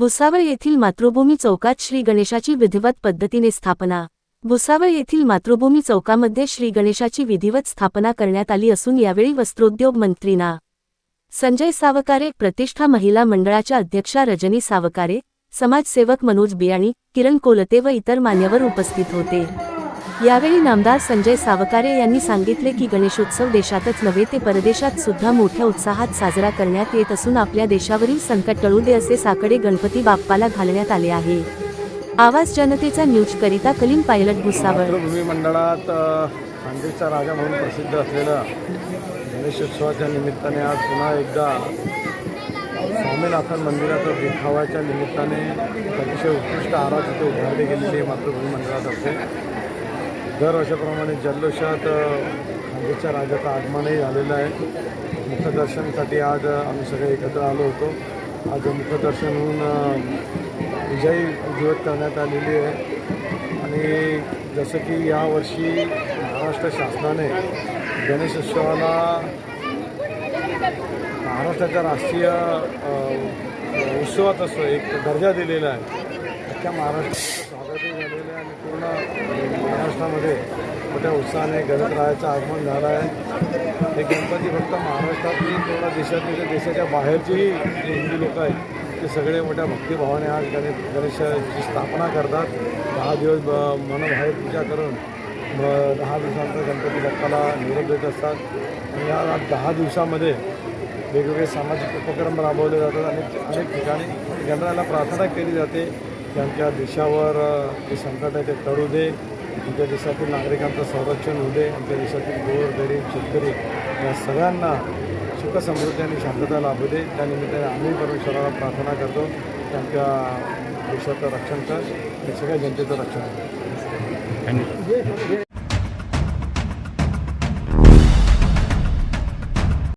भुसावळ येथील मातृभूमी चौकात श्री गणेशाची विधिवत पद्धतीने स्थापना. भुसावळ येथील मातृभूमी चौकामध्ये श्री गणेशाची विधिवत स्थापना करण्यात आली असून यावेळी वस्त्रोद्योग मंत्री ना संजय सावकारे प्रतिष्ठा महिला मंडळाच्या अध्यक्षा रजनी सावकारे समाजसेवक मनोज बियाणी किरण कोलते व इतर मान्यवर उपस्थित होते. यावेळी नामदार संजय सावकारे यांनी सांगितले की गणेशोत्सव देशातच नव्हे ते परदेशात सुद्धा मोठ्या उत्साहात साजरा करण्यात येत असून आपल्या देशावरील संकट टळू दे असे साकडे गणपती बाप्पाला घालण्यात आले आहे. आवाज जनतेचा न्यूज करिता कलीन पायलट भुसावळ. मातृभूमी मंडळात अ, खानदेशचा राजा म्हणून प्रसिद्ध असलेला गणेशोत्सवाच्या निमित्ताने आज पुन्हा एकदा स्वामीनाथन मंदिराचं देखावाच्या निमित्ताने अतिशय उत्कृष्ट आरास इथे उभारली गेलेली आहे मातृभूमी मंडळातर्फे दरवर्षाप्रमाणे जल्लोषात अ, खानदेशच्या राजाचं आगमनही झालेलं आहे. मुखदर्शनासाठी आज आम्ही सगळे एकत्र आलो होतो. आज मुखदर्शन होऊन विजयी उज्ज्वत करण्यात आलेली आहे. आणि जसं की यावर्षी महाराष्ट्र शासनाने गणेशोत्सवाला महाराष्ट्राच्या राष्ट्रीय उत्सवात असं एक दर्जा दिलेला आहे. अख्ख्या महाराष्ट्र प्रगती झालेली आहे आणि पूर्ण महाराष्ट्रामध्ये मोठ्या उत्साहाने गणपरायाचं आगमन झालं आहे. हे गणपती फक्त महाराष्ट्रातली पूर्ण देशातली जे देशाच्या बाहेरचेही जे हिंदू लोक आहेत ते सगळे मोठ्या भक्तिभावाने आज गणेश गणेशाची स्थापना करतात. दहा दिवस ब- मनोभावे पूजा करून दहा दिवसानंतर गणपती बाप्पाला निरोप देत असतात. आणि या दहा दिवसामध्ये वेगवेगळे सामाजिक उपक्रम राबवले जातात. आणि अनेक ठिकाणी गणरायाला प्रार्थना केली जाते. त्यांच्या देशावर जे संकट आहे ते टळू दे. आमच्या देशातील नागरिकांचं संरक्षण होऊ दे. आमच्या देशातील गोर गरीब शेतकरी या सगळ्यांना सुख समृद्धी आणि शांतता लाभू दे. त्यानिमित्ताने आम्ही परमेश्वराला प्रार्थना करतो. की आमच्या देशाचं रक्षण कर. आणि सगळ्या जनतेचं रक्षण कर